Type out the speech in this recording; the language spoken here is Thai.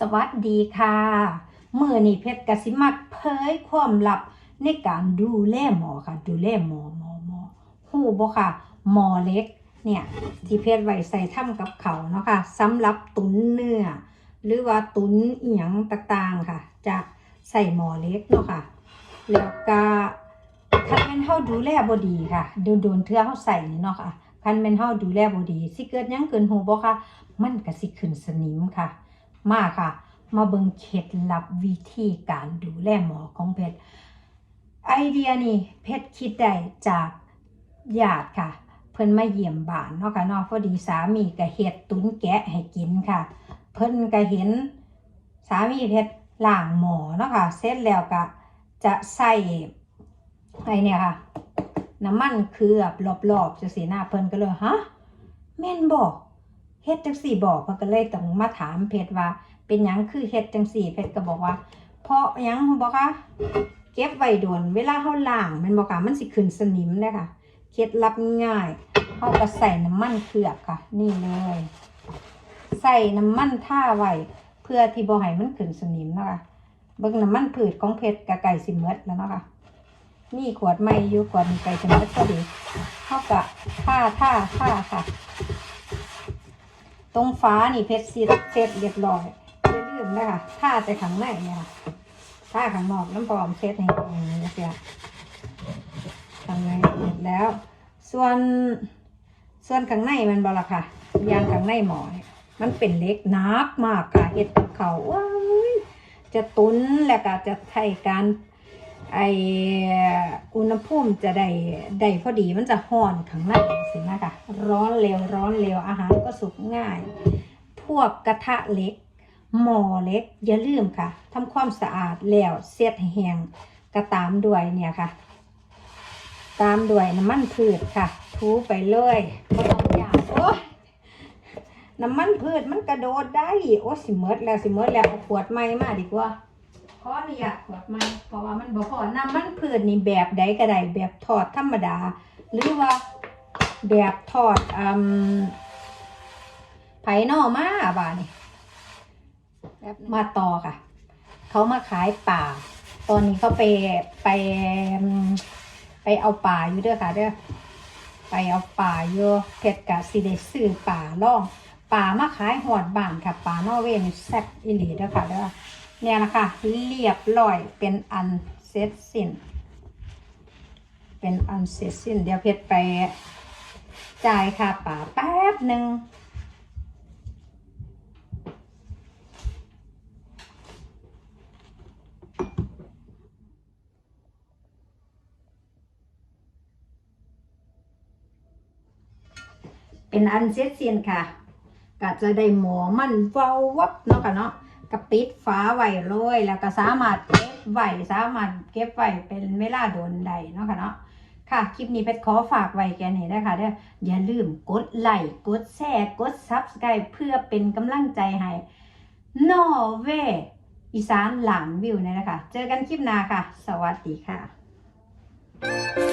สวัสดีค่ะเมื่อนี้เพชรกสิมักเผยความลับในการดูแลหมอค่ะ ดูแลหมอหมอหมอหูบ่ค่ะ หมอเล็กเนี่ยที่เพชรไว้ใส่ถ้ำกับเขาเนาะค่ะสำหรับตุนเนื้อหรือว่าตุนเอียงต่างๆค่ะ จะใส่หมอเล็กเนาะค่ะ แล้วก็คันแม่นเฮาดูแลบ่ดีค่ะโดนโดนเทือเฮาใส่นี่เนาะค่ะคันแม่นเฮาดูแลบ่ดีสิเกิดยังเกินหูบ่ค่ะ มันก็สิขึ้นสนิมค่ะ มาค่ะ มาเบิ่งเคล็ดลับวิธีการดูแลหมอของเพชรไอเดียนี่เพชรคิดได้จากญาติค่ะ เพิ่นมาเยี่ยมบ้านเนาะค่ะเนาะพอดีสามีก็เฮ็ดตุนแกะให้กินค่ะ เพิ่นก็เห็นสามีเพชรล้างหมอเนาะค่ะเสร็จแล้วก็จะใส่ไอเนี่ยค่ะ น้ำมันเคลือบรอบๆจังซี่นะเพิ่นก็เลยฮะแม่นบอก เฮ็ดจังสี่บอกเพิ่นก็เลยต้องมาถามเพชรว่า เป็นหยังคือเฮ็ดจังสี่เพชรก็บอกว่า เพราะหยังบ่คะเก็บไว้โดนเวลาเฮาล้างมันบ่ค่ะมันสิขึ้นสนิมเด้ค่ะเคล็ดลับง่ายเฮาก็ใส่น้ำมันเคลือบค่ะ นี่เลยใส่น้ำมันท่าไว้เพื่อที่บ่ให้มันขึ้นสนิมนะคะเบิ่งน้ำมันพืชของเพชรก็ใกล้สิหมดแล้วเนาะค่ะนี่ขวดใหม่อยู่ขวดนี้ใกล้จะหมดพอดีเฮาก็ท่าท่าท่าค่ะ ตรงฟ้านี่เพชรซีดเสร็จเรียบร้อยอย่าลืมนะคะถ้าแต่ข้างในเนี่ยค่ะถ้าข้างนอกน้ำปลอมเช็ดให้ตรงนี้เสียข้างในเสร็จแล้ว ส่วนส่วนข้างในมันบละค่ะยางข้างในหมอนี่ยมันเป็นเล็กนักมากค่ะเห็ดเขาว้าจะตุนแล้วก็จะไทยการไอ อุณหภูมิจะได้ได้พอดีมันจะห่อนข้างในสินะคะร้อนเร็วร้อนเร็วอาหารก็สุกง่าย พวกกระทะเล็ก หม้อเล็ก อย่าลืมค่ะทำความสะอาดแล้วเสียดแห้งก็ตามด้วยเนี่ยค่ะ ตามด้วยน้ำมันพืชค่ะ ทูไปเลยก็ต้องยากโอ้น้ำมันพืชมันกระโดดได้โอ้สิเมดแล้วสิเมดแล้วขวดใหม่มาดีกว่า ขออนุญาตขวดม่เพราะว่ามันบ่พอน้ำมันพืชนี่แบบใดก็ได้แบบทอดธรรมดา หรือว่าแบบทอดอืมไผ่นอมาบ่านี่มาต่อค่ะ เขามาขายป่า ตอนนี้เขาไปไปไปเอาป่าอยู่เด้อค่ะเด้อไปเอาป่าอยู่เพชรกะสิได้ซื้อป่าล่องป่ามาขายหอดบ้านค่ะป่านอเวนแซ่บอีหลีเด้อค่ะเด้อ เนี่ยนะคะเรียบร้อยเป็นอันเสร็จสิ้น เป็นอันเสร็จสิ้น เดี๋ยวเพชรไปจ่ายค่าป่าแป๊บหนึ่งเป็นอันเสร็จสิ้นค่ะก็จะได้หมอมันเว้าวับเนาะค่ะเนาะ ก็ปิดฝาไว้เลยแล้วก็สามารถเก็บไว้สามารถเก็บไว้เป็นเวลาโดนใดเนาะค่ะเนาะค่ะ คลิปนี้เพชรขอฝากไว้แค่นี้นะคะเด้ออย่าลืมกดไลค์กดแชร์กดซับสไครป์เพื่อเป็นกำลังใจให้นอเวอีสานหลานวิวเนี่ยนะคะ เจอกันคลิปหน้าค่ะ สวัสดีค่ะ